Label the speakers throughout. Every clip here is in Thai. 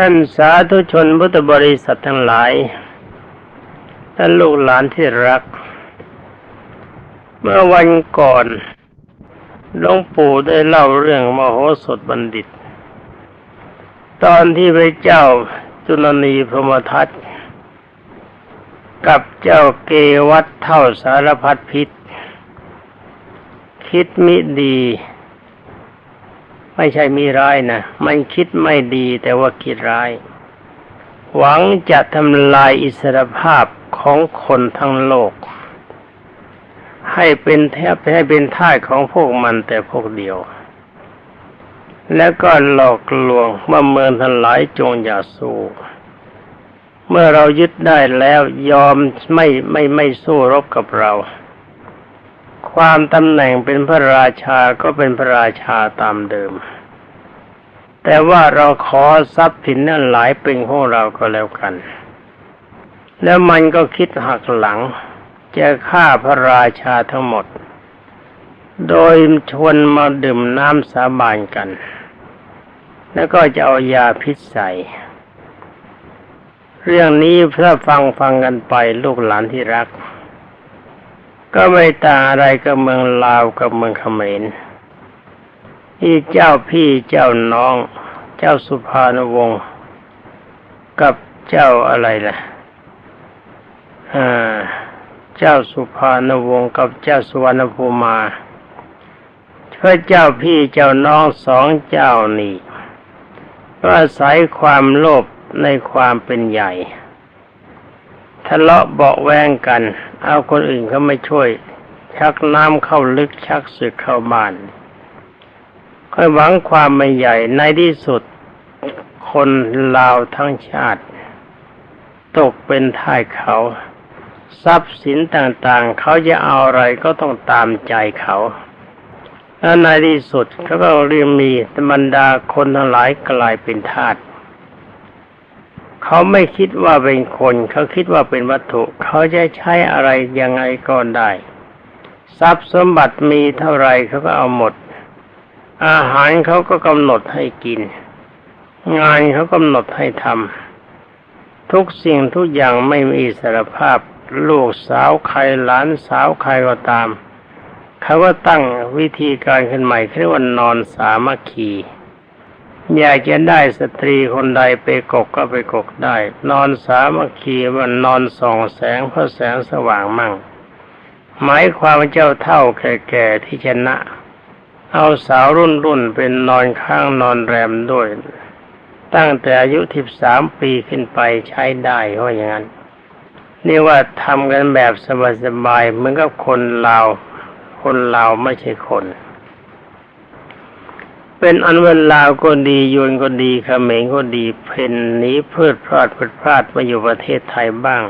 Speaker 1: ท่านสาธุชนพุทธบริษัททั้งหลาย ท่านลูกหลานที่รัก เมื่อวันก่อนหลวงปู่ได้เล่าเรื่องมโหสถบัณฑิต ตอนที่พระเจ้าจุลนีพรมทัตกับเจ้าเกวัตเท่าสารพัดพิษ คิดมิดี ไม่ใช่มีร้ายนะมันคิดไม่ดีแต่ว่าคิดร้าย หวังจะทำลายอิสรภาพของคนทั้งโลก ให้เป็นแทบให้เป็นท่าสของพวกมันแต่พวกเดียว แล้วก็หลอกลวงว่าเมืองทั้งหลายจงอย่าสู้เมื่อเรายึดได้แล้วยอมไม่ไม่ไม่สู้รบกับเรา ความตำแหน่งเป็นพระราชาก็เป็นพระราชาตามเดิม แต่ว่าเราขอทรัพย์สินนั้นหลายเป็นของเราก็แล้วกัน แล้วมันก็คิดหักหลัง จะฆ่าพระราชาทั้งหมด โดยชวนมาดื่มน้ำสาบานกัน แล้วก็จะเอายาพิษใส่เรื่องนี้ถ้าฟังฟังกันไปลูกหลานที่รัก ก็ไม่ต่างอะไรกับเมืองลาวกับเมืองเขมรที่เจ้าพี่เจ้าน้อง เจ้าสุภานวงศ์กับเจ้าอะไรล่ะอ่าเจ้าสุภานวงศ์กับเจ้าสุวรรณภูมาพระเจ้าพี่เจ้าน้องสองเจ้านี่ก็อาศัยความโลภในความเป็นใหญ่ ทะเลาะเบาแวงกัน เอาคนอื่นเขาไม่ช่วย ชักน้ำเข้าลึกชักศึกเข้าบ้าน ค่อยหวังความไม่ใหญ่ในที่สุด คนลาวทั้งชาติ ตกเป็นท่ายเขา ทรัพย์สินต่างๆ เขาจะเอาอะไรก็ต้องตามใจเขาแล้วในที่สุดเขาก็เรียกมีบรรดาคนทั้งหลายกลายเป็นทาส เขาไม่คิดว่าเป็นคน เขาคิดว่าเป็นวัตถุ เขาจะใช้อะไรยังไงก็ได้ ทรัพย์สมบัติมีเท่าไรเขาก็เอาหมด อาหารเขาก็กำหนดให้กิน งานเขากำหนดให้ทำทุกสิ่งทุกอย่างไม่มีอิสรภาพ ลูกสาวใครหลานสาวใครก็ตาม เขาก็ตั้งวิธีการขึ้นใหม่เรียกว่านอนสามัคคี อยากจะได้สตรีคนใดไปกกก็ไปกกได้ นอนสามัคคีว่านอนส่องแสงเพราะแสงสว่างมั่ง หมายความว่าเจ้าเท่าแก่ๆที่ชนะ เอาสาวรุ่นรุ่นเป็นนอนข้างนอนแรมด้วย ตั้งแต่อายุทิบสามปีขึ้นไปใช้ได้เพราะอย่างนั้น นี่ว่าทำกันแบบสบายๆเหมือนกับคนลาวคนลาวไม่ใช่คน เป็นอันเวลาวก็ดียวนก็ดีเขมรก็ดีเพนนี้เพืดพลาดพลดพลาดมาอยู่ประเทศไทยบ้าง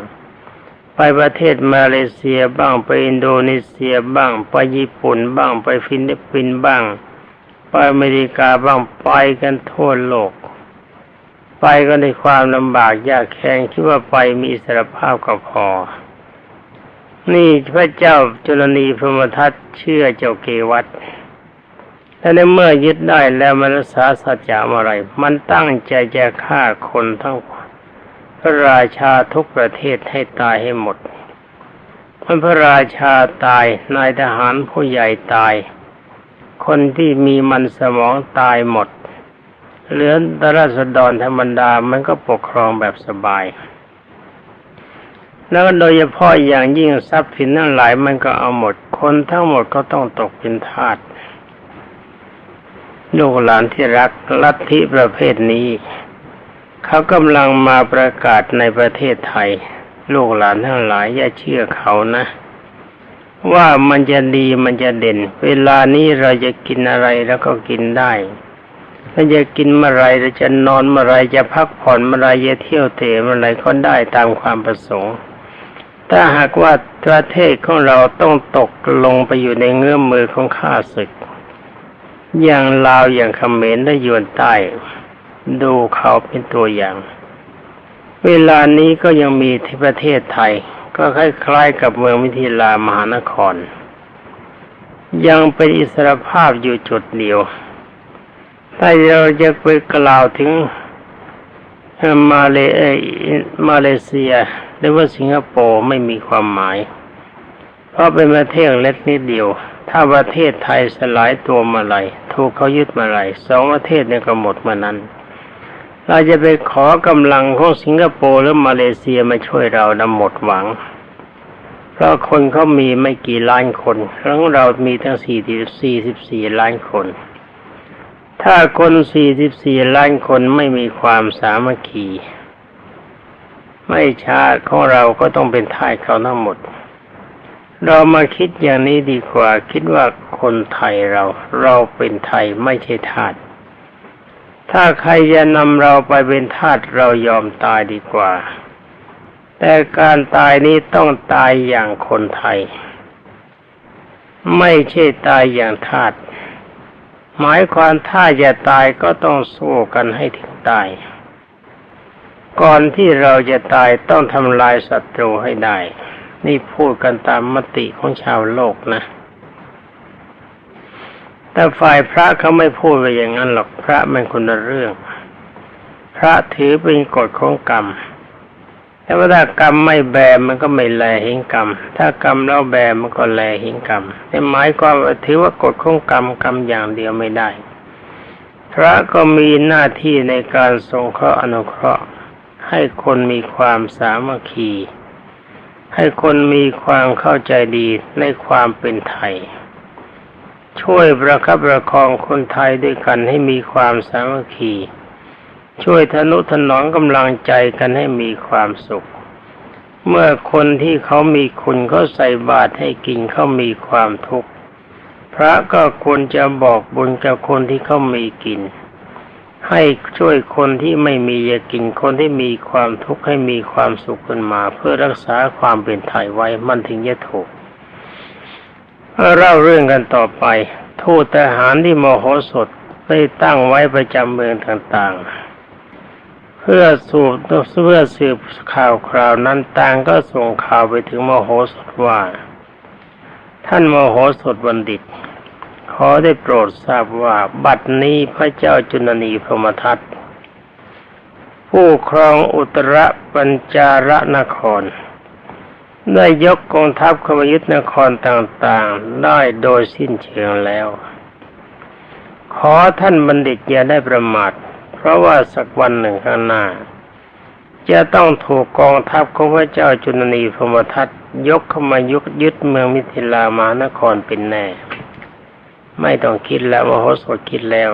Speaker 1: ไปประเทศมาเลเซียบ้างไปอินโดนีเซียบ้าง ไปญี่ปุ่นบ้างไปฟิลิปปินส์บ้าง ไปอเมริกาบ้างไปกันทั่วโลก ไปก็ในความลำบากยากแค้นคิดว่าไปมีอิสรภาพก็พอ นี่พระเจ้าจุลนีพรหมทัตเชื่อเจ้าเกวัต และในเมื่อยึดได้แล้วมันรักษาสัจจะอะไร มันตั้งใจจะฆ่าคนทั้งพระราชาทุกประเทศให้ตายให้หมดมื่อพระราชาตาย นายทหารผู้ใหญ่ตาย คนที่มีมันสมองตายหมด เหลือตราษฎรธรรมดา มันก็ปกครองแบบสบาย แล้วโดยเฉพาะอย่างยิ่งทรัพย์สินทั้งหลายมันก็เอาหมด คนทั้งหมดก็ต้องตกเป็นทาส ลูกหลานที่รักลัทธิประเภทนี้ เขากำลังมาประกาศในประเทศไทย ลูกหลานทั้งหลายอย่าเชื่อเขานะ ว่ามันจะดีมันจะเด่น เวลานี้เราจะกินอะไรแล้วก็กินได้เราจะกินเมื่อไรเราจะนอนเมื่อไรจะพักผ่อนเมื่อไรจะเที่ยวเตะเมื่อไรก็ได้ตามความประสงค์ ถ้าหากว่าประเทศของเราต้องตกลงไปอยู่ในเงื้อมมือของข้าศึก อย่างลาวอย่างเขมรและยวนใต้ ดูเขาเป็นตัวอย่าง เวลานี้ก็ยังมีที่ประเทศไทย ก็คล้ายๆกับเมืองมิถิลามหานคร ยังเป็นอิสรภาพอยู่จุดเดียวถ้าเราจะไปกล่าวถึงมาเลเมาเลเซีย หรือว่าสิงคโปร์ไม่มีความหมาย เพราะเป็นประเทศเล็กนิดเดียว ถ้าประเทศไทยสลายตัวมาไหรถูกเขายึดมาไหรสองประเทศเนี่ยก็หมดมื่อนั้น เราจะไปขอกำลังของสิงคโปร์หรือมาเลเซียมาช่วยเรานะหมดหวัง เพราะคนเขามีไม่กี่ล้านคนของเรามีทั้งสี่สี่สิบสี่ล้านคน ถ้าคนสี่สิบสี่ล้านคนไม่มีความสามัคคีไม่ช้าของเราก็ต้องเป็นทายเขาทั้งหมด เรามาคิดอย่างนี้ดีกว่า คิดว่าคนไทยเรา เราเป็นไทยไม่ใช่ทาสถ้าใครจะนำเราไปเป็นทาสเรายอมตายดีกว่า แต่การตายนี้ต้องตายอย่างคนไทย ไม่ใช่ตายอย่างทาสหมายความถ้าจะตายก็ต้องสู้กันให้ถึงตาย ก่อนที่เราจะตายต้องทำลายศัตรูให้ได้ นี่พูดกันตามมติของชาวโลกนะ แต่ฝ่ายพระเขาไม่พูดไปอย่างนั้นหรอกพระมันคนละเรื่อง พระถือเป็นกฎของกรรมแต่ว่าถ้ากรรมไม่แบมันก็ไม่แลเห็นกรรม ถ้ากรรมแล้วแบมันก็แลเห็นกรรมแต่หมายความว่าถือว่ากฎของกรรมกรรมอย่างเดียวไม่ได้ พระก็มีหน้าที่ในการสงเคราะห์อนุเคราะห์ ให้คนมีความสามัคคี ให้คนมีความเข้าใจดีในความเป็นไทย ช่วยประคับประคองคนไทยด้วยกันให้มีความสามัคคี ช่วยทนุถนอมกำลังใจกันให้มีความสุข เมื่อคนที่เขามีคุณเขาใส่บาตรให้กินเขามีความทุกข์พระก็ควรจะบอกบุญกับคนที่เขามีกิน ให้ช่วยคนที่ไม่มีจะกินคนที่มีความทุกข์ให้มีความสุขขึ้นมา เพื่อรักษาความเป็นไทยไว้มันถึงจะถูกเล่าเรื่องกันต่อไป ทูตทหารที่มโหสถได้ตั้งไว้ประจำเมืองต่างๆ เพื่อสูบเพื่อสืบข่าวคราวนั้นต่างก็ส่งข่าวไปถึงมโหสถว่า ท่านมโหสถบัณฑิต ขอได้โปรดทราบว่าบัดนี้พระเจ้าจุลนีพรหมทัตผู้ครองอุตรปัญจาระนคร ได้ยกกองทัพเข้ามายึดนครต่างๆ ได้โดยสิ้นเชิงแล้ว ขอท่านบัณฑิตอย่าได้ประมาท เพราะว่าสักวันหนึ่งข้างหน้า จะต้องถูกกองทัพของพระเจ้าจุลนีพรมทัตยกเข้ามายุยึดเมืองมิถิลามานครเป็นแน่ ไม่ต้องคิดแล้วมโหสถคิดแล้ว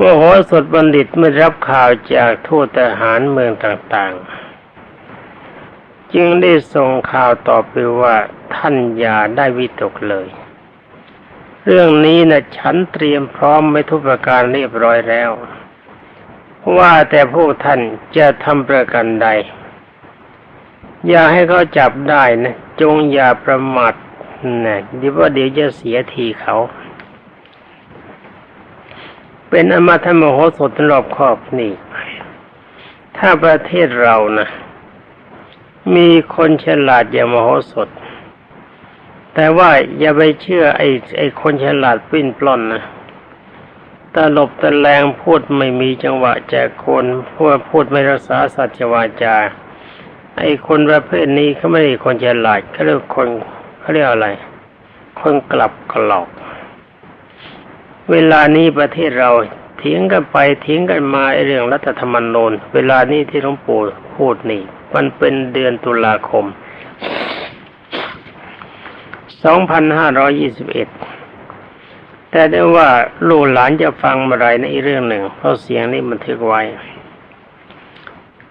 Speaker 1: มโหสถบัณฑิตเมื่อรับข่าวจากทูตทหารเมืองต่างๆ จึงได้ส่งข่าวต่อไปว่าท่านอย่าได้วิตกเลย เรื่องนี้นะฉันเตรียมพร้อมไว้ทุกประการเรียบร้อยแล้ว ว่าแต่พวกท่านจะทำประกันใด อย่าให้เขาจับได้นะ จงอย่าประมาท นะดีว่าเดี๋ยวจะเสียทีเขา เป็นอมาธรรมโหสถรอบครอบนี่ ถ้าประเทศเรานะมีคนฉลาดอย่างมโหสถ แต่ว่าอย่าไปเชื่อไอ้ไอ้คนฉลาดปิ้นปล้นนะตลบตะแลงพูดไม่มีจังหวะแจกคนพูดพูดไม่รักษาสัจวาจา ไอ้คนประเภทนี้เขาไม่ได้คนฉลาดเขาเรียกคน เขาเรียกอะไร คนกลับกรอก เวลานี้ประเทศเราเถียงกันไปเถียงกันมาไอเรื่องรัฐธรรมนูญเวลานี้ที่หลวงปู่พูดนี่ มันเป็นเดือนตุลาคม 2521 แต่ได้ว่าลูกหลานจะฟังเมื่อไรในอีเรื่องหนึ่ง เพราะเสียงนี้มันทึกไว้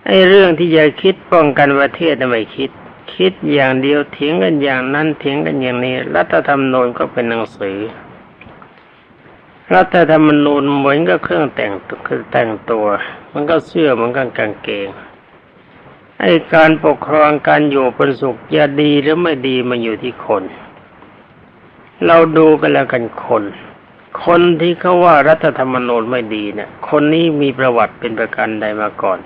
Speaker 1: ไอ้เรื่องที่จะคิดป้องกันประเทศน่ะไม่คิด คิดอย่างเดียวเถียงกันอย่างนั้นเถียงกันอย่างนี้ รัฐธรรมนูญก็เป็นหนังสือ รัฐธรรมนูญเหมือนกับเครื่องแต่งตัวคือแต่งตัว มันก็เสื้อมือนกันกางเกงไอ้การปกครองการอยู่เป็นสุขจะดีหรือไม่ดีมันอยู่ที่คน เราดูกันแล้วกันคน คนที่เขาว่ารัฐธรรมนูญไม่ดีเนี่ย คนนี้มีประวัติเป็นประกันใดมาก่อน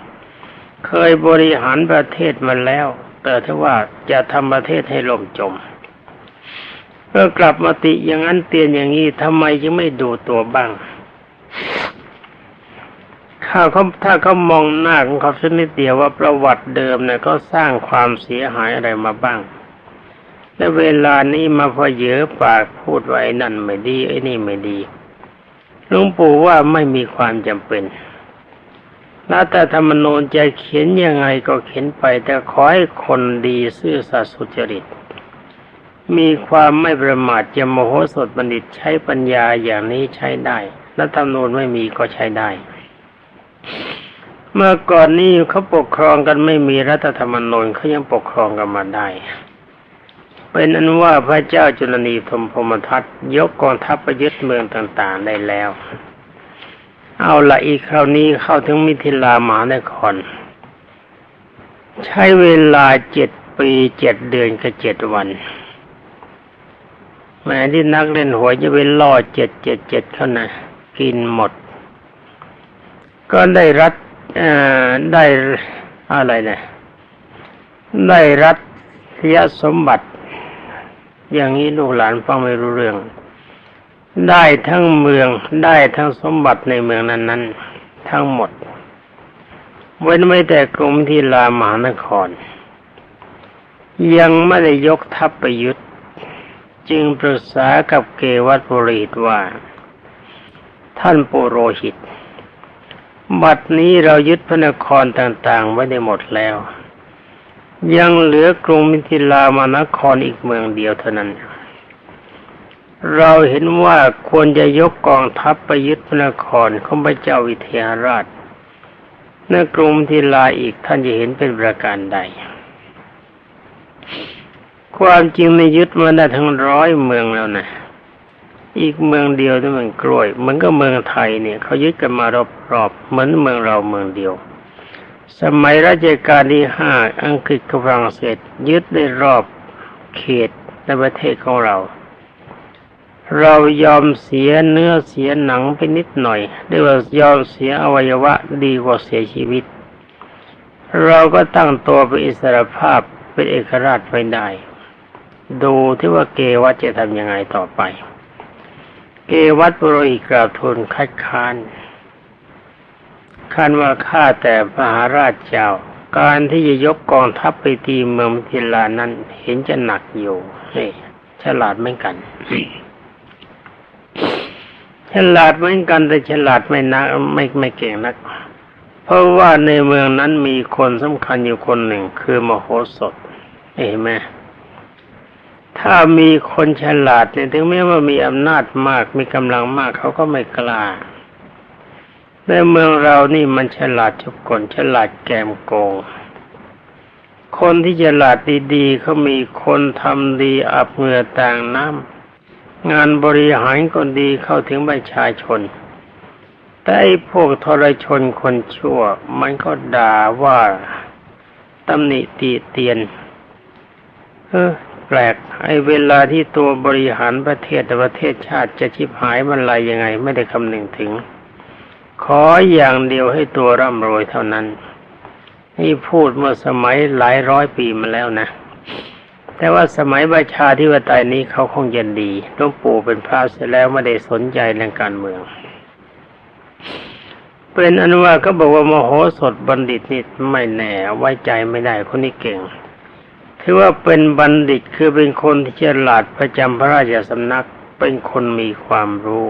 Speaker 1: เคยบริหารประเทศมาแล้ว แต่ถ้าว่าจะทำประเทศให้ล่มจมเมื่อกลับมาติอย่างนั้นเตียนอย่างนี้ทำไมจึงไม่ดูตัวบ้างขข้าเขาถ้าเขามองหน้าของเขาสักนิดเดียวว่าประวัติเดิมเนี่ยเขาสร้างความเสียหายอะไรมาบ้าง และเวลานี้มาพอเยอะปากพูดว่าไอ้นั่นไม่ดีไอ้นี่ไม่ดีหลวงปู่ว่าไม่มีความจำเป็น รัฐธรรมนูญจะเขียนยังไงก็เขียนไป แต่ขอให้คนดีซื่อสัตย์สุจริต มีความไม่ประมาทจะโมโหสดบัณฑิตใช้ปัญญาอย่างนี้ใช้ได้รัฐธรรมนูญไม่มีก็ใช้ได้ เมื่อก่อนนี้เขาปกครองกันไม่มีรัฐธรรมนูญเขายังปกครองกันมาได้เป็นอันว่าพระเจ้าจุลนีธมพมทัตยกกองทัพไปยึดเมืองต่างๆได้แล้ว เอาละอีกคราวนี้เข้าถึงมิถิลามหานคร ใช้เวลาเจ็ดปีเจ็ดเดือนกับเจ็ดวันแม้ที่นักเล่นหวยจะไปล่อเจ็ดเจ็ดเจ็ดเขานะกินหมด ก็ได้รัฐได้อะไรนะ ได้รัฐยสมบัติ อย่างนี้ลูกหลานฟังไม่รู้เรื่อง ได้ทั้งเมืองได้ทั้งสมบัติในเมืองนั้น ๆ ทั้งหมด เว้นไม่แต่กรมที่ลามหานคร ยังไม่ได้ยกทัพไปยุทธจึงปรึกษากับเกวัตบริตว่า ท่านปุโรหิต บัดนี้เรายึดพระนครต่าง ๆ ไว้ได้หมดแล้ว ยังเหลือกรุงมิถิลามานครอีกเมืองเดียวเท่านั้น เราเห็นว่าควรจะยกกองทัพไปยึดพระนครของพระเจ้าวิเทหราชในกรุงมิถิลาอีกท่านจะเห็นเป็นประการใด ความจริงในยึดมาได้ทั้งร้อยเมืองแล้วนะ อีกเมืองเดียวที่มันกล้วยเหมือนกับเมืองไทยเนี่ยเขายึดกันมารอบๆเหมือนเมืองเราเมืองเดียว สมัยรัชกาลที่ห้าอังกฤษกับฝรั่งเศสยึดได้รอบเขตในประเทศของเรา เรายอมเสียเนื้อเสียหนังไปนิดหน่อยเรียกว่ายอมเสียอวัยวะดีกว่าเสียชีวิต เราก็ตั้งตัวเป็นอิสรภาพเป็นเอกราชไปได้ ดูที่ว่าเกวัตจะทำยังไงต่อไป เกวัตปุโรหิกราบทูลคัดค้านคันว่าข้าแต่พระหาราชเจ้า การที่จะยกกองทัพไปตีเมืองมิถิลานั้นเห็นจะหนักอยู่นี่ฉลาดเหมือนกัน ฉลาดเหมือนกันแต่ฉลาดไม่นักไม่ไม่เก่งนัก เพราะว่าในเมืองนั้นมีคนสำคัญอยู่คนหนึ่งคือมโหสถเห็นไหมถ้ามีคนฉลาดเนี่ยถึงแม้ว่ามีอำนาจมากมีกำลังมากเขาก็ไม่กล้าในเมืองเรานี่มันฉลาดทุกคนฉลาดแกมโกง คนที่ฉลาดดีๆเขามีคนทำดีอับเหงื่อต่างน้ำ งานบริหารก็ดีเข้าถึงประชาชน แต่ไอ้พวกทรชนคนชั่ว มันก็ด่าว่าตำหนิตีเตียน เออแปลก ไอ้เวลาที่ตัวบริหารประเทศแต่ประเทศชาติจะชิบหายมันไรยังไง ไม่ได้คำนึงถึง ขออย่างเดียวให้ตัวร่ำรวยเท่านั้น นี่พูดเมื่อสมัยหลายร้อยปีมาแล้วนะ แต่ว่าสมัยประชาธิปไตยนี้เขาคงจะดีหลวงปู่เป็นพระเสร็จแล้วไม่ได้สนใจเรื่องการเมือง เป็นอนุว่าก็บอกว่ามโหสถบัณฑิตนี่ไม่แน่ไว้ใจไม่ได้คนนี้เก่งถือว่าเป็นบัณฑิตคือเป็นคนที่ฉลาดประจำพระราชสำนักเป็นคนมีความรู้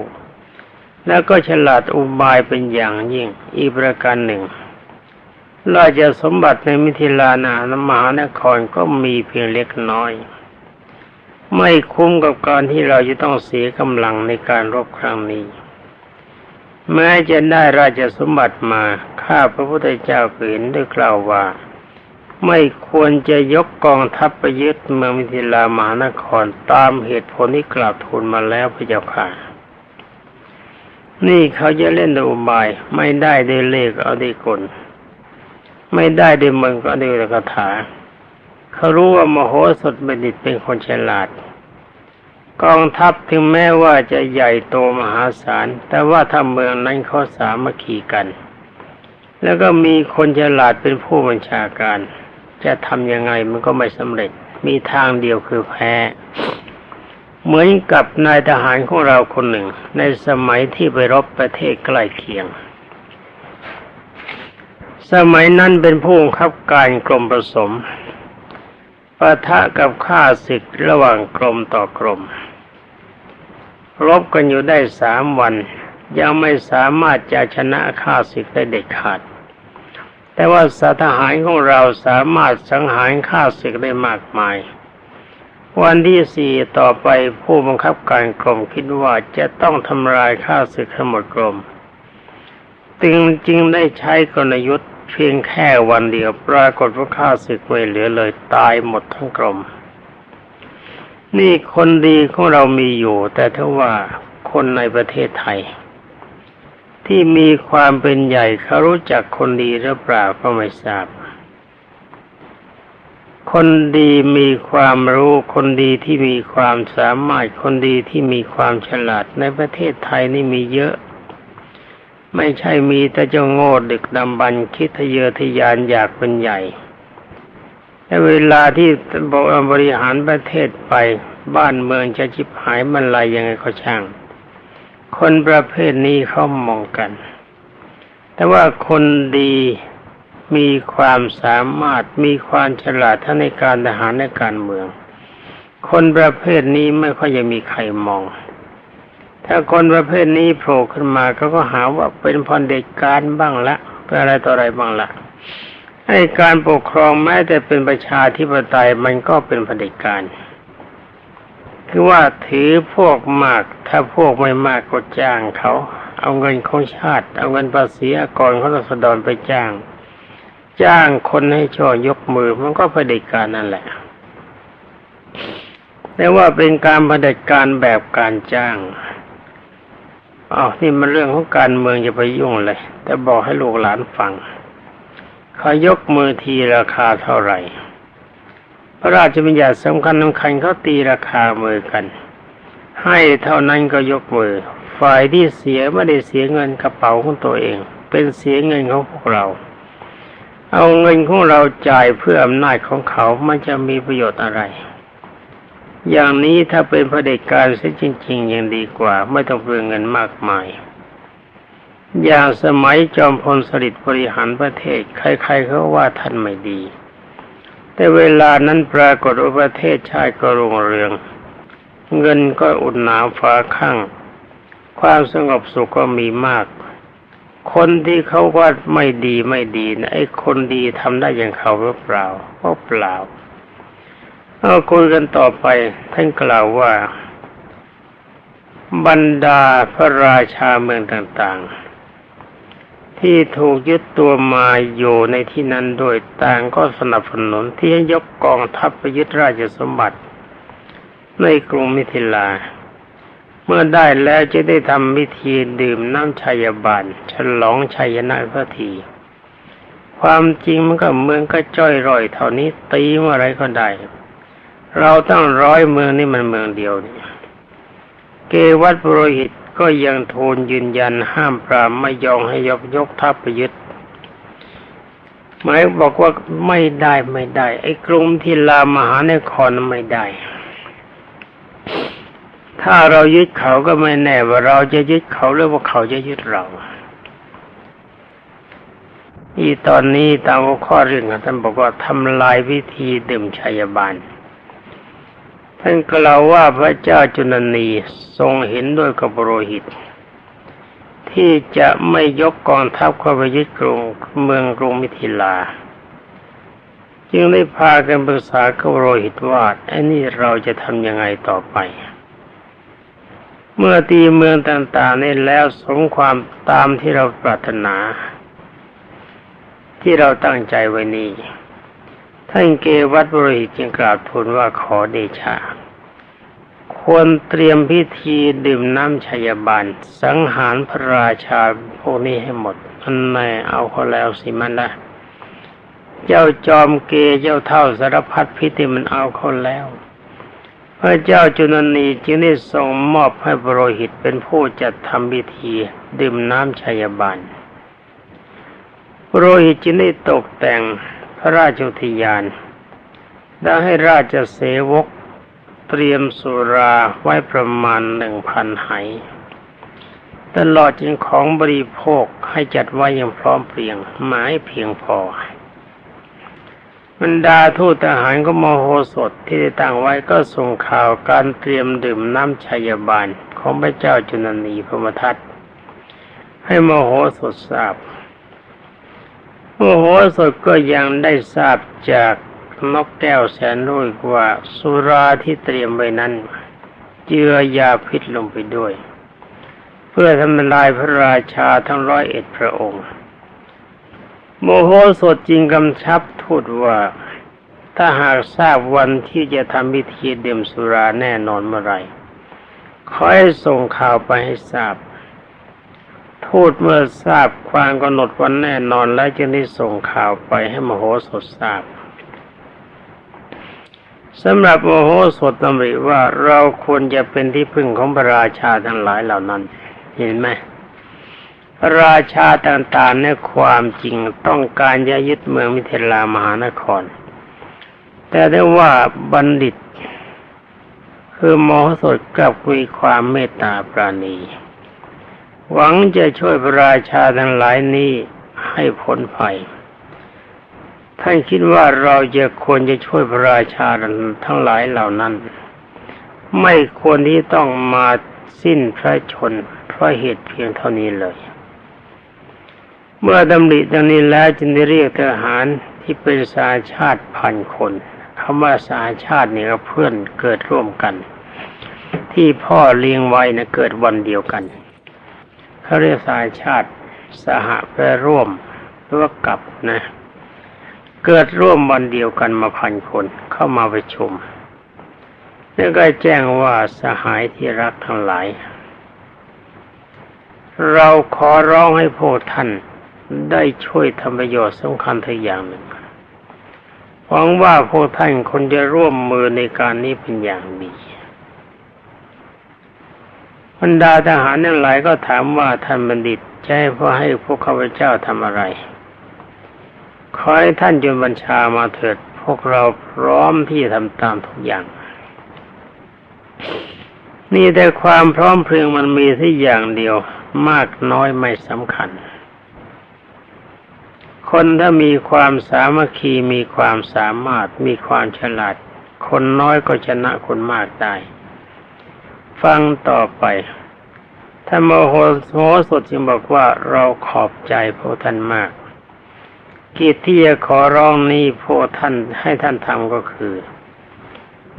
Speaker 1: แล้วก็ฉลาดอุบายเป็นอย่างยิ่งอีกประการหนึ่ง ราชสมบัติในมิถิลานานมหานครก็มีเพียงเล็กน้อย ไม่คุ้มกับการที่เราจะต้องเสียกำลังในการรบครั้งนี้ แม้จะได้ราชสมบัติมาข้าพระพุทธเจ้าเห็นได้กล่าวว่า ไม่ควรจะยกกองทัพไปยึดเมืองมิถิลามหานครตามเหตุผลที่กราบทูลมาแล้วพระเจ้าค่ะนี่เขาจะเล่นด้วยอุบายไม่ได้ด้วยเลขเอาด้วยกล ไม่ได้ด้วยมึงก็ด้วยคาถาเขารู้ว่ามโหสถบัณฑิตเป็นคนฉลาด กองทัพถึงแม้ว่าจะใหญ่โตมหาศาล แต่ว่าถ้าเมืองนั้นเขาสามัคคีกัน แล้วก็มีคนฉลาดเป็นผู้บัญชาการ จะทำยังไงมันก็ไม่สำเร็จ มีทางเดียวคือแพ้ เหมือนกับนายทหารของเราคนหนึ่ง ในสมัยที่ไปรบประเทศใกล้เคียง สมัยนั้นเป็นผู้บังคับการกรมผสมปะทะกับข้าศึกระหว่างกรมต่อกรม รบกันอยู่ได้สามวัน ยังไม่สามารถจะชนะข้าศึกได้เด็ดขาด แต่ว่าสทหารของเราสามารถสังหารข้าศึกได้มากมาย วันที่สี่ต่อไปผู้บังคับการกรมคิดว่าจะต้องทำลายข้าศึกทั้งหมดกรมจึงจึงได้ใช้กลยุทธ์ เพียงแค่วันเดียวปรากฏว่าข้าศึกไม่เหลือเลยตายหมดทั้งกรม นี่คนดีของเรามีอยู่ แต่ถ้าว่าคนในประเทศไทย ที่มีความเป็นใหญ่เขารู้จักคนดีหรือเปล่าก็ไม่ทราบคนดีมีความรู้คนดีที่มีความสามารถคนดีที่มีความฉลาดในประเทศไทยนี่มีเยอะ ไม่ใช่มีแต่เจ้าโง่ดึกดำบรรคิดทะเยอทะยานอยากเป็นใหญ่และเวลาที่บริหารประเทศไปบ้านเมืองจะชิบหายมันไรยังไงก็ช่าง คนประเภทนี้เขามองกัน แต่ว่าคนดีมีความสามารถมีความฉลาดทั้งในการทหารในการเมือง คนประเภทนี้ไม่ค่อยจะมีใครมอง ถ้าคนประเภทนี้โผล่ขึ้นมาเขาก็หาว่าเป็นพรเด็จการบ้างละเป็นอะไรต่ออะไรบ้างละให้การปกครองแม้แต่เป็นประชาธิปไตยมันก็เป็นเผด็จการ คือว่าถือพวกมาก ถ้าพวกไม่มากก็จ้างเขา เอาเงินของชาติ เอาเงินภาษีอากรเขาสดรไปจ้าง จ้างคนให้ช่อยกมือมันก็เผด็จการนั่นแหละแต่ว่าเป็นการเผด็จการแบบการจ้าง อ้าวนี่มันเรื่องของการเมืองจะไปยุ่งเลย แต่บอกให้ลูกหลานฟังเขายกมือทีราคาเท่าไหร่ พระราชบัญญัติสำคัญสำคัญเขาตีราคามือกัน ให้เท่านั้นก็ยกมือ ฝ่ายที่เสียไม่ได้เสียเงินกระเป๋าของตัวเอง เป็นเสียเงินของพวกเรา เอาเงินของเราจ่ายเพื่ออำนาจของเขามันจะมีประโยชน์อะไร อย่างนี้ถ้าเป็นพระเด็จการซะจริง ๆ ยังดีกว่า ไม่ต้องเปลืองเงินมากมาย อย่างสมัยจอมพลสฤษดิ์บริหารประเทศ ใครๆเขาว่าท่านไม่ดี แต่เวลานั้นปรากฏว่าประเทศชาติก็รุ่งเรือง เงินก็อุดหนาฟ้าข้างความสงบสุขก็มีมาก คนที่เขาว่าไม่ดีไม่ดีนะไอ้คนดีทำได้อย่างเขาหรือเปล่าก็เปล่า เอาคุยกันต่อไปท่านกล่าวว่า บรรดาพระราชาเมืองต่างๆ ที่ถูกยึดตัวมาอยู่ในที่นั้นโดยต่างก็สนับสนุนที่ให้ยกกองทัพไปยึดราชสมบัติ ในกรุงมิถิลา เมื่อได้แล้วจะได้ทำพิธีดื่มน้ำชัยบาลฉลองชัยนะพระทีความจริงมันก็เมืองก็จ้อยร่อยเท่านี้ตีเมื่อไรก็ได้ เราตั้งร้อยเมืองนี่มันเมืองเดียวนี่เกวัตปรหิตก็ยังทูลยืนยันห้ามปรามไม่ยอมให้ยกยกทัพไปยึดหมายบอกว่าไม่ได้ไม่ได้ ไอ้กรุงที่ลามหานครไม่ได้ ถ้าเรายึดเขาก็ไม่แน่ว่าเราจะยึดเขาหรือว่าเขาจะยึดเราอีตอนนี้ตามข้อเรื่องท่านบอกว่าทำลายวิธีดื่มชัยบาล ท่านกล่าวว่าพระเจ้าจุลนีทรงเห็นด้วยกับปุโรหิต ที่จะไม่ยกกองทัพเข้าไปยึดกรุงเมืองกรุงมิถิลา จึงได้พากันปรึกษากับปุโรหิตว่าไอ้นี่เราจะทำยังไงต่อไป เมื่อตีเมืองต่างๆนี่แล้วสมความตามที่เราปรารถนา ที่เราตั้งใจไว้นี้ ท่านเกวัตบริหิจึงกราบทูลว่าขอเดชะ ควรเตรียมพิธีดื่มน้ำชัยบาล สังหารพระราชาพวกนี้ให้หมด อันแน่เอาเขาแล้วสิมันละเจ้าจอมเกเจ้าเท่าสารพัดพิธีมันเอาเขาแล้ว พระเจ้าจุลนีจึงได้ทรงมอบให้บรหิตเป็นผู้จัดทำพิธีดื่มน้ำชัยบาลบรหิตจึงได้ตกแต่ง พระราชอุทยาน ได้ให้ราชเสวกเตรียมสุราไว้ประมาณหนึ่งพันไหตลอดจนของบริโภคให้จัดไว้อย่างพร้อมเพรียงหมายเพียงพอบรรดาทูตทหารก็มโหสถที่ได้ตั้งไว้ก็ส่งข่าวการเตรียมดื่มน้ำชัยบาลของพระเจ้าจุนนีพมทัตให้มโหสถทราบ โมโหสถก็ยังได้ทราบจากนกแก้วแสนรุ่ยว่าสุราที่เตรียมไว้นั้น เจือยาพิษลงไปด้วย เพื่อทำลายพระราชาทั้งร้อยเอ็ดพระองค์ โมโหสดจริงกำชับทูตว่าถ้าหากทราบวันที่จะทำพิธีดื่มสุราแน่นอนเมื่อไรขอให้ส่งข่าวไปให้ทราบ ทูตเมื่อทราบความกำหนดวันแน่นอนแล้วจึงได้ส่งข่าวไปให้มโหสถทราบสำหรับโมโหสถดำริว่าเราควรจะเป็นที่พึ่งของพระราชาทั้งหลายเหล่านั้น เห็นไหมพระราชาต่างๆในความจริงต้องการจะยึดเมืองมิถิลามหานคร แต่ได้ว่าบัณฑิต คือโมโหสถกลับมีความเมตตาปราณี หวังจะช่วยพระราชาทั้งหลายนี้ให้พ้นภัย ท่านคิดว่าเราจะควรจะช่วยพระราชาทั้งหลายเหล่านั้น ไม่ควรที่ต้องมาสิ้นพระชนเพราะเหตุเพียงเท่านี้เลย เมื่อดำริดังนี้แล้วจึงได้เรียกทหารที่เป็นสาชาติพันคนคำว่าสาชาตินี่ก็เพื่อนเกิดร่วมกัน ที่พ่อเลี้ยงไว้นะเกิดวันเดียวกัน เขาเรียกสายชาติสหไปร่วมหรือว่ากับนะ เกิดร่วมวันเดียวกันมาพันคนเข้ามาประชุมแล้วก็แจ้งว่าสหายที่รักทั้งหลาย เราขอร้องให้พวกท่านได้ช่วยทำประโยชน์สำคัญทุกอย่างหนึ่งหวังว่าพวกท่านคนจะร่วมมือในการนี้เป็นอย่างดี บรรดาทหารทั้งหลายก็ถามว่าท่านบัณฑิตจะให้พ่อให้พวกข้าพเจ้าทำอะไร ขอให้ท่านจนบัญชามาเถิด พวกเราพร้อมที่จะทำตามทุกอย่าง นี่แต่ความพร้อมเพรียงมันมีที่อย่างเดียว มากน้อยไม่สำคัญ คนถ้ามีความสามัคคีมีความสามารถมีความฉลาด คนน้อยก็ชนะคนมากได้ ฟังต่อไปท่านโมโหโหสดจึงบอกว่าเราขอบใจพระท่านมาก กิจที่จะขอร้องนี้พวกท่านให้ท่านทำก็คือ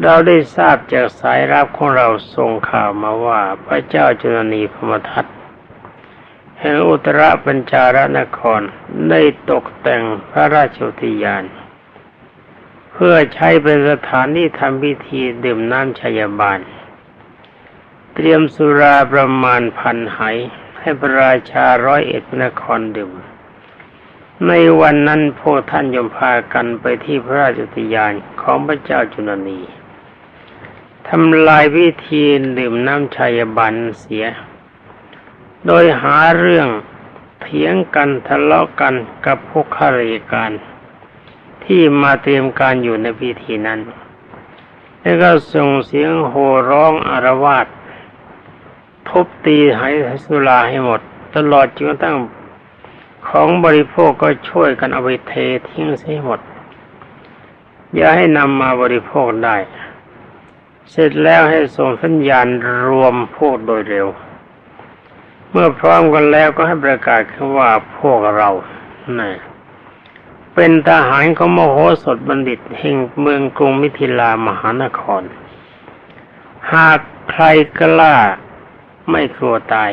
Speaker 1: เราได้ทราบจากสายรับของเราส่งข่าวมาว่าพระเจ้าจุลนีพมทัตแห่งอุตรปัญจารนครได้ตกแต่งพระราชอุทยาน เพื่อใช้เป็นสถานที่ทำพิธีดื่มน้ำชยบาล เตรียมสุราประมาณพันไหให้พระราชาร้อยเอ็ดนครดื่ม ในวันนั้นพวกท่านยมพากันไปที่พระราชอุทยานของพระเจ้าจุลนีทำลายวิธีดื่มน้ำชัยบันเสีย โดยหาเรื่องเถียงกันทะเลาะกันกับพวกข้าราชการ ที่มาเตรียมการอยู่ในพิธีนั้น แล้วก็ส่งเสียงโห่ร้องอารวาส ทุบตีให้สุราให้หมด ตลอดจนกระทั่งของบริโภคก็ช่วยกันเอาไปเททิ้งเสียหมด อย่าให้นำมาบริโภคได้ เสร็จแล้วให้ส่งสัญญาณรวมพวกโดยเร็ว เมื่อพร้อมกันแล้วก็ให้ประกาศขึ้นว่าพวกเรานะเป็นทหารของมโหสถบัณฑิตแห่งเมืองกรุงมิถิลามหานคร หากใครกล้า ไม่กลัวตาย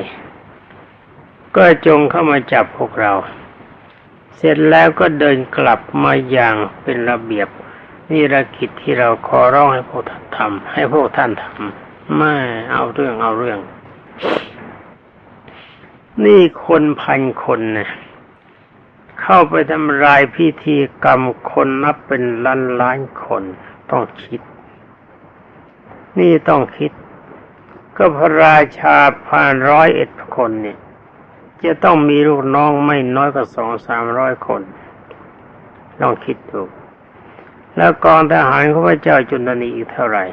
Speaker 1: ก็จงเข้ามาจับพวกเรา เสร็จแล้วก็เดินกลับมาอย่างเป็นระเบียบนี่ระกิจที่เราขอร้องให้พวกท่านทำให้พวกท่านทำไม่เอาเรื่องเอาเรื่อง นี่คนพันคนนะเข้าไปทำลายพิธีกรรมคนนับเป็นล้านล้านคนต้องคิด นี่ต้องคิด ก็พระราชาพันร้อยเอ็ดคนเนี่ยจะต้องมีลูกน้องไม่น้อยกว่าสองสามร้อยคนลองคิดดู แล้วกองทหารของพระเจ้าจุลนีอีกเท่าไหร่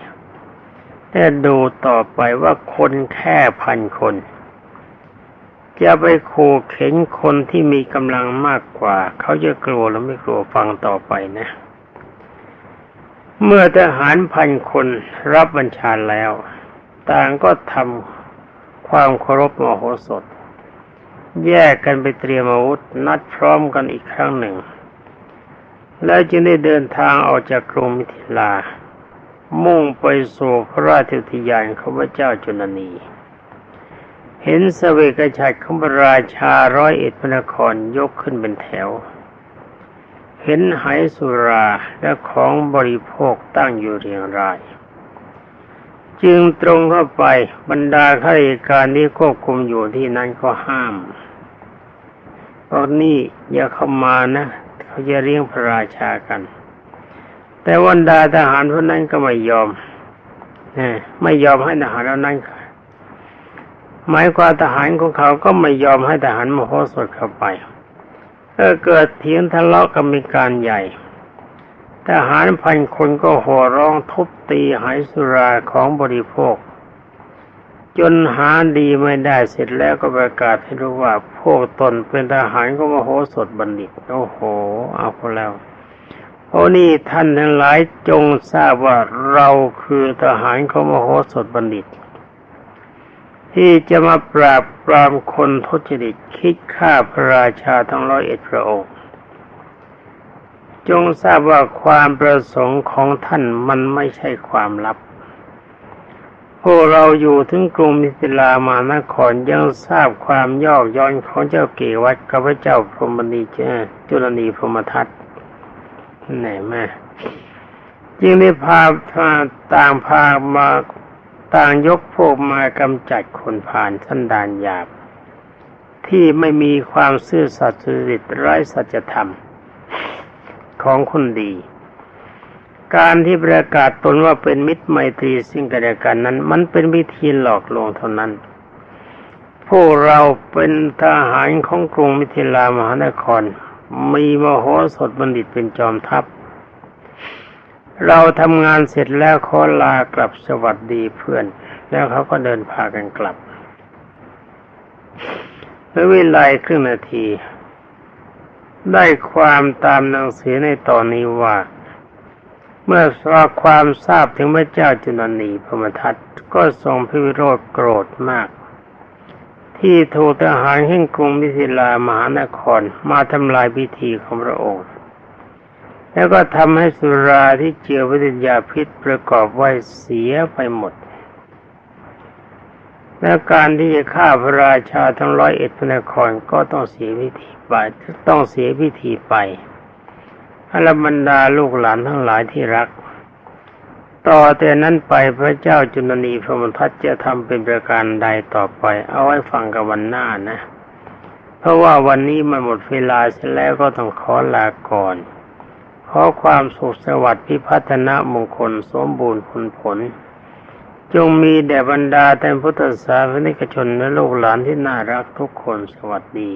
Speaker 1: แต่ดูต่อไปว่าคนแค่พันคน จะไปขู่เข็นคนที่มีกำลังมากกว่า เขาจะกลัวหรือไม่กลัวฟังต่อไปนะ เมื่อทหารพันคนรับบัญชาแล้ว ต่างก็ทำความเคารพมโหสถ แยกกันไปเตรียมอาวุธนัดพร้อมกันอีกครั้งหนึ่ง แล้วจึงได้เดินทางออกจากกรุงมิถิลา มุ่งไปสู่พระราชอุทยานของพเจ้าจุลนี เห็นสเสวกฉัตรของพระราชาร้อยเอ็ดพระนครยกขึ้นเป็นแถว เห็นไหสุราและของบริโภคตั้งอยู่เรียงราย จึงตรงเข้าไปบรรดาข้าราชการที่ควบคุมอยู่ที่นั้นก็ห้ามบอกนี่อย่าเข้ามานะเขาจะเลี้ยงพระราชากัน แต่วันดาทหารพวกนั้นก็ไม่ยอมนะไม่ยอมให้ทหารเหล่านั้นหมายความทหารของเขาก็ไม่ยอมให้ทหารมโหสถเข้าไปก็เกิดเถียงทะเลาะกันมีการใหญ่ ทหารพันคนก็หัวร้องทุบตีหายสุราของบริโภค จนหาดีไม่ได้เสร็จแล้วก็ประกาศให้รู้ว่าพวกตนเป็นทหารก็มโหสถบัณฑิตโอ้โห เอาพอแล้วโอ้นี่ท่านทั้งหลายจงทราบว่าเราคือทหารของมโหสถบัณฑิต ที่จะมาปราบปรามคนทุจริตคิดฆ่าพระราชาทั้งร้อยเอ็ดพระองค์ จงทราบว่าความประสงค์ของท่านมันไม่ใช่ความลับ พวกเราอยู่ถึงกรุงมิถิลามานครยังทราบความยอกย้อนของเจ้าเกวัตกับพระเจ้าพรหมณีเจ้าจุลนีพรหมทัตไหนแม่จึงได้พาพาต่างพามาต่างยกพวกมากำจัดคนผ่านสันดานหยาบ ที่ไม่มีความซื่อสัตย์สุจริตไร้สัจธรรม ของคนดี การที่ประกาศตนว่าเป็นมิตรไมตรีสิ่งกันและกันนั้น มันเป็นวิธีหลอกลวงเท่านั้น พวกเราเป็นทหารของกรุงมิถิลามหานคร มีมโหสถบัณฑิตเป็นจอมทัพ เราทำงานเสร็จแล้วขอลากลับสวัสดีเพื่อน แล้วเขาก็เดินพากันกลับเมื่อเวลาครึ่งนาที ได้ความตามหนังสือในตอนนี้ว่า เมื่อทราบความทราบถึงพระเจ้าจุลนีพมทัตก็ทรงพิวิโรธโกรธมาก ที่ถูกทหารแห่งกรุงมิถิลามหานครมาทำลายพิธีของพระองค์ แล้วก็ทำให้สุราที่เจือวิทยาพิษประกอบไว้เสียไปหมด และการที่จะฆ่าพระราชาทั้งร้อยเอ็ดพระนครก็ต้องเสียพิธีไปต้องเสียพิธีไปอรบรรดาลูกหลานทั้งหลายที่รัก ต่อแต่นั้นไปพระเจ้าจุลนีพระมทัตจะทำเป็นประการใดต่อไป เอาไว้ฟังกับวันหน้านะ เพราะว่าวันนี้มันหมดเวลาเสร็จแล้วก็ต้องขอลาก่อน ขอความสุขสวัสดิ์พิพัฒนามงคลสมบูรณ์ผลผล จงมีแด่บรรดาแต่พุทธศาสนิกชนและลูกหลานที่น่ารักทุกคนสวัสดี